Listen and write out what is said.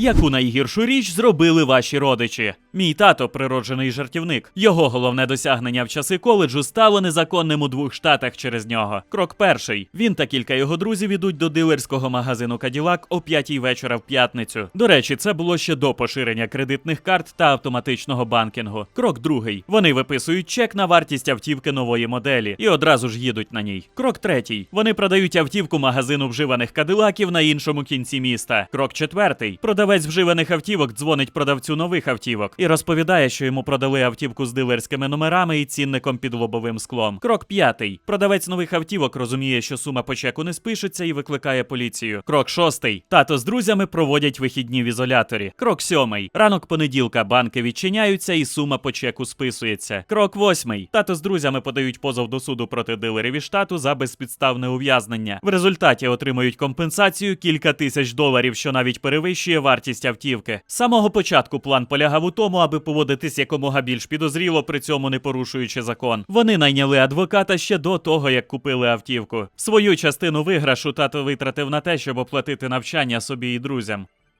Яку найгіршу річ зробили ваші родичі? Мій тато природжений жартівник. Його головне досягнення в часи коледжу стало незаконним у двох штатах через нього. Крок перший. Він та кілька його друзів ідуть до дилерського магазину Каділак о п'ятій вечора в п'ятницю. До речі, це було ще до поширення кредитних карт та автоматичного банкінгу. Крок другий. Вони виписують чек на вартість автівки нової моделі і одразу ж їдуть на ній. Крок третій. Вони продають автівку магазину вживаних кадилаків на іншому кінці міста. Крок четвертий. Продавець вживаних автівок дзвонить продавцю нових автівок і розповідає, що йому продали автівку з дилерськими номерами і цінником під лобовим склом. Крок п'ятий. Продавець нових автівок розуміє, що сума по чеку не спишеться і викликає поліцію. Крок шостий. Тато з друзями проводять вихідні в ізоляторі. Крок сьомий. Ранок понеділка банки відчиняються і сума по чеку списується. Крок восьмий. Тато з друзями подають позов до суду проти дилерів із штату за безпідставне ув'язнення. В результаті отримують компенсацію кілька тисяч доларів, що навіть перевищує вартість автівки. З самого початку план полягав у тому, аби поводитись якомога більш підозріло, при цьому не порушуючи закон. Вони найняли адвоката ще до того, як купили автівку. Свою частину виграшу тато витратив на те, щоб оплатити навчання собі і друзям.